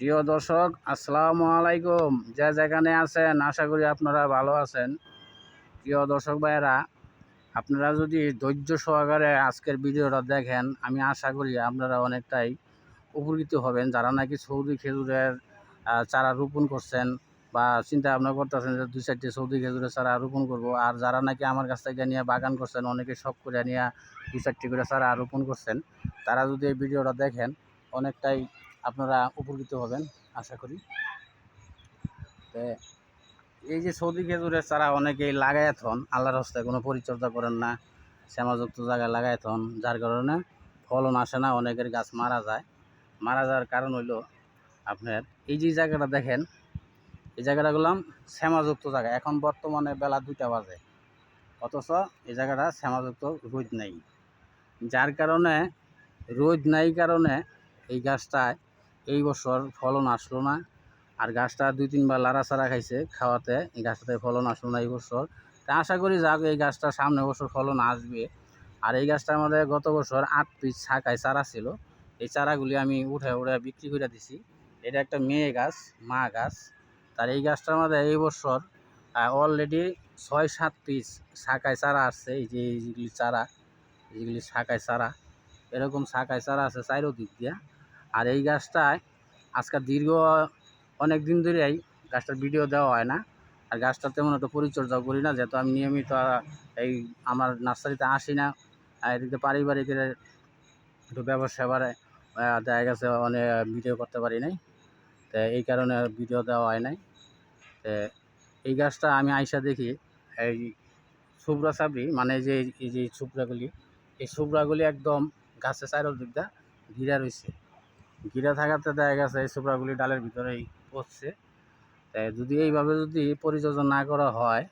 প্রিয় দর্শক, আসসালামু আলাইকুম। যে যেখানে আছেন, আশা করি আপনারা ভালো আছেন। প্রিয় দর্শক ভাইয়েরা, আপনারা যদি ধৈর্য সহকারে আজকের ভিডিওটা দেখেন, আমি আশা করি আপনারা অনেকটাই উপকৃত হবেন। যারা নাকি সৌদি খেজুরের চারা রোপণ করছেন বা চিন্তা ভাবনা করতেছেন যে দুই চারটে সৌদি খেজুরের চারা রোপণ করব, আর যারা নাকি আমার কাছ থেকে নিয়ে বাগান করছেন, অনেকে শখ করে নিয়ে দুই চারটি করে চারা রোপণ করছেন, তারা যদি এই ভিডিওটা দেখেন, অনেকটাই আপনারা উপকৃত হবেন, আশা করি। এই যে সৌদি খেজুরের চারা অনেকেই লাগায় থন, আল্লাহর হস্তে কোনো পরিচর্যা করেন না, শ্যামাযুক্ত জায়গায় লাগায় থন, যার কারণে ফলন আসে না, অনেকের গাছ মারা যায়। মারা যাওয়ার কারণ হইল আপনার, এই যে জায়গাটা দেখেন, এই জায়গাটা গেলাম শ্যামাযুক্ত জায়গা। এখন বর্তমানে বেলা দুইটা বাজে, অথচ এই জায়গাটা শ্যামাযুক্ত রোদ নেই। যার কারণে, রোদ নাই কারণে এই গাছটায় এই বছর ফলন আসলো না। আর গাছটা দুই, তিনবার লাড়াচাড়া খাইছে খাওয়াতে। এই গাছটাতে ফলন আসলো না এই বছর। তা আশা করি যাক এই গাছটা সামনে বছর ফলন আসবে। আর এই গাছটা আমাদের গত বছর আট পিস ছাকায় চারা ছিল। এই চারাগুলি আমি উঠে উঠে বিক্রি করে দিছি। এটা একটা মেয়ে গাছ, মা গাছ। তার এই গাছটার মধ্যে এই বছর অলরেডি ছয়, সাত পিস শাকায় চারা আসছে। এই যে এইগুলি চারা যেগুলি শাকায় চারা, এরকম শাকায় চারা আছে চাইরো দিক দিয়া। আর এই গাছটায় আজকাল দীর্ঘ অনেক দিন ধরেই গাছটার ভিডিও দেওয়া হয় না। আর গাছটা তেমন একটা পরিচর্যাও করি না, যেহেতু আমি নিয়মিত এই আমার নার্সারিতে আসি না। এদিকে পারিবারিক একটু ব্যবসা বাড়ে দেখা গেছে অনেক ভিডিও করতে পারি নাই। তো এই কারণে ভিডিও দেওয়া হয় নাই। তো এই গাছটা আমি আইসা দেখি, এই সুব্রা সাবরি মানে যে, এই যে সুব্রাগুলি এই সুব্রাগুলি একদম গাছের চারিদিকটা ঘিরা রয়েছে। ঘিরা থাকাতে দেখা গেছে এই সুব্রাগুলি ডালের ভিতরেই পড়ছে। তাই যদি এইভাবে যদি পরিচর্যা না করা হয়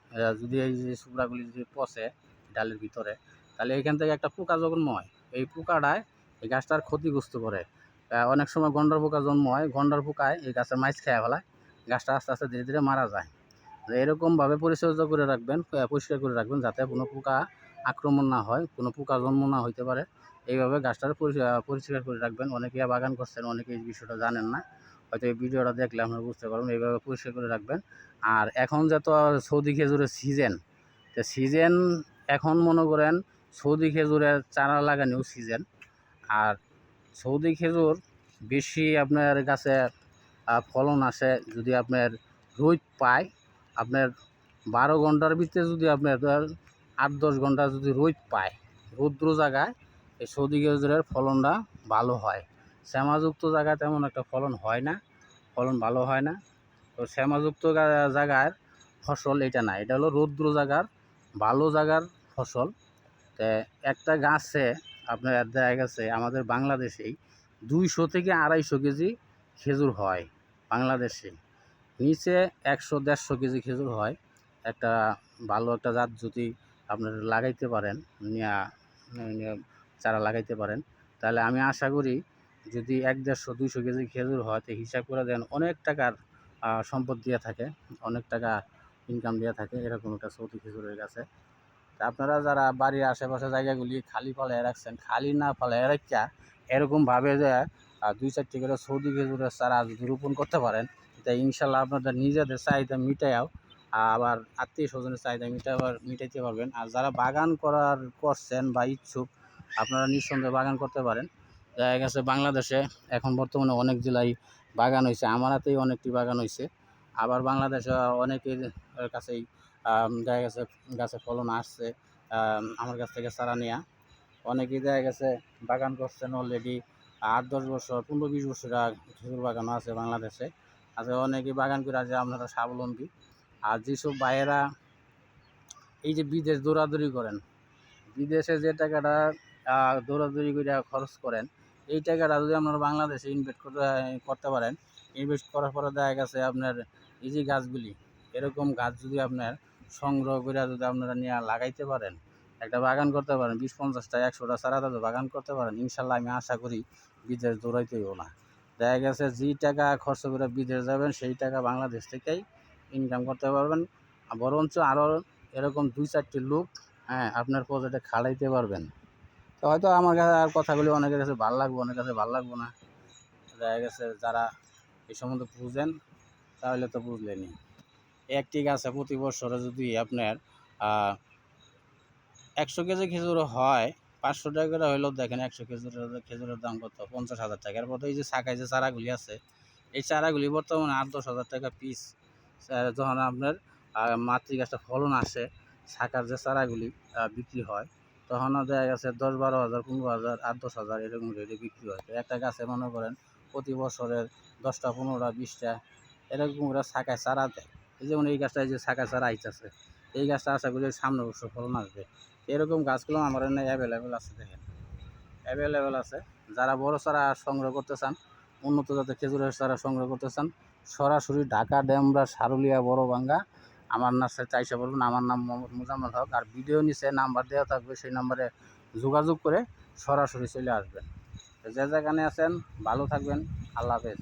যদি এই যে সুব্রাগুলি যদি পচে ডালের ভিতরে, তাহলে এখান থেকে একটা পোকা জন্ম হয় এই পোকাটায় এই গাছটার ক্ষতিগ্রস্ত করে। অনেক সময় গন্ডার পোকা জন্ম হয়, গন্ডার পোকায় এই গাছের মাইজ খেয়ে ফেলায়, গাছটা আস্তে আস্তে ধীরে ধীরে মারা যায়। এরকমভাবে পরিচর্যা করে রাখবেন পরিষ্কার করে রাখবেন যাতে কোনো পোকা আক্রমণ না হয়, কোনো পোকা জন্ম না হইতে পারে। এইভাবে গাছটার পরি- পরিষ্কার করে রাখবেন। অনেকে বাগান করছেন, অনেকে এই বিষয়টা জানেন না। হয়তো এই ভিডিওটা দেখলে আপনারা বুঝতে পারবেন, এইভাবে পরিষ্কার করে রাখবেন। আর এখন যত সৌদি খেজুরের সিজন, তো সিজন এখন মনে করেন সৌদি খেজুরের চারা লাগানোও সিজন। আর সৌদি খেজুর বেশি আপনার কাছে ফলন আসে যদি আপনার রোদ পায়, আপনার বারো ঘণ্টার ভিতরে যদি আপনার আট দশ ঘণ্টা যদি রোদ পায়, রৌদ্র জায়গায় এই সৌদি খেজুরের ফলনটা ভালো হয়। শ্যামাযুক্ত জায়গায় তেমন একটা ফলন হয় না, ফলন ভালো হয় না। তো শ্যামাযুক্ত জায়গার ফসল এটা না, এটা হলো রৌদ্র জায়গার, ভালো জায়গার ফসল। তো একটা গাছে আপনার দেখা গেছে, আমাদের বাংলাদেশেই দুইশো থেকে আড়াইশো কেজি খেজুর হয়, বাংলাদেশে। নিচে একশো, দেড়শো কেজি খেজুর হয়। একটা ভালো একটা জাত যদি আপনার লাগাইতে পারেন নিয়া চারা লাগাইতে পারেন। তাহলে আমি আশা করি যদি এক দেড়শো, দুইশো কেজি খেজুর হয়, তো হিসাব করে দেন অনেক টাকার সম্পদ দিয়ে থাকে, অনেক টাকা ইনকাম দিয়ে থাকে, এরকম একটা সৌদি খেজুরের গাছে। আপনারা যারা বাড়ির আশেপাশে জায়গাগুলি খালি ফালায় রাখছেন, খালি না ফালায় রাখা এরকমভাবে যে দুই চারটি করে সৌদি খেজুরের চারা যদি রোপণ করতে পারেন তাই ইনশাল্লাহ আপনাদের নিজেদের চাহিদা মিটায়াও আবার আত্মীয় স্বজনের চাহিদা মিটাবার মিটাইতে পারবেন। আর যারা বাগান করার করছেন বা ইচ্ছুক আপনারা নিঃসন্দেহে বাগান করতে পারেন। দেখা গেছে বাংলাদেশে এখন বর্তমানে অনেক জেলায় বাগান হয়েছে আমার হাতেই অনেকটি বাগান হয়েছে আবার বাংলাদেশে অনেকের কাছেই দেখা গেছে গাছে ফলন আসছে আমার কাছ থেকে সারা নেওয়া অনেকেই দেখা গেছে বাগান করছেন অলরেডি আট, দশ বছর, পনেরো, বিশ বছর খেজুর বাগানও আছে বাংলাদেশে। আছে অনেকেই বাগান করে আছে, আপনারা স্বাবলম্বী। আর যেসব ভাইয়েরা এই যে বিদেশ দৌড়াদৌড়ি করেন, বিদেশে যে টাকাটা দৌড়াদৌড়ি করে খরচ করেন। এই টাকাটা যদি আপনারা বাংলাদেশে ইনভেস্ট করতে করতে পারেন ইনভেস্ট করার পরে দেখা গেছে আপনার এই যে গাছগুলি, এরকম গাছ যদি আপনার সংগ্রহ করে যদি আপনারা নিয়ে লাগাইতে পারেন, একটা বাগান করতে পারেন, বিশ পঞ্চাশটা, একশোটা চারা যদি বাগান করতে পারেন, ইনশাল্লাহ আমি আশা করি বিদেশ দৌড়াইতেও না। দেখা গেছে যে টাকা খরচ করে বিদেশ যাবেন, সেই টাকা বাংলাদেশ থেকেই ইনকাম করতে পারবেন। বরঞ্চ আরও এরকম দুই চারটি লোক হ্যাঁ আপনার প্রজেক্টে খাড়াইতে পারবেন। তো হয়তো আমার কাছে আর কথাগুলি অনেকের কাছে ভালো লাগবে, অনেকের কাছে ভালো লাগবে না। দেখা গেছে যারা এই সম্বন্ধে বুঝেন, তাহলে তো বুঝলেনই। একটি গাছে প্রতি বছরে যদি আপনার একশো কেজি খেজুর হয়, পাঁচশো টাকা করে হইলেও দেখেন একশো খেজুরের খেজুরের দাম কত? পঞ্চাশ হাজার টাকা। এরপর এই যে শাখায় যে চারাগুলি আছে, এই চারাগুলি বর্তমানে আট দশ হাজার টাকা পিস যখন আপনার মাতৃ গাছটা ফলন আসে, শাখার যে চারাগুলি বিক্রি হয় তখনও দেখা গেছে দশ বারো হাজার, পনেরো হাজার আট দশ হাজার এরকম রেটে বিক্রি হয়। তো একটা গাছে মনে করেন প্রতি বছরের দশটা, পনেরোটা, বিশটা এরকম করে শাখায় চারা দেয়। এই যেমন এই গাছটা, এই যে শাখায় চারা আইতেছে এই গাছটা আশা করি সামনে বছর ফলন আসবে। এরকম গাছগুলো আমার এখানে অ্যাভেলেবেল আছে দেখেন। অ্যাভেলেবেল আছে। যারা বড় চারা সংগ্রহ করতে চান, উন্নত জাতের খেজুরের চারা সংগ্রহ করতে চান, সরাসরি ঢাকা ড্যামরা সারুলিয়া বড় বাঙ্গা আমার নাচে চাইছে বলুন, আমার নাম মোহাম্মদ মুজাম্মল হক, আর ভিডিও নিচে নাম্বার দেওয়া থাকবে, সেই নাম্বারে যোগাযোগ করে সরাসরি চলে আসবেন। যে যেখানে আছেন, ভালো থাকবেন, আল্লাহ হাফেজ।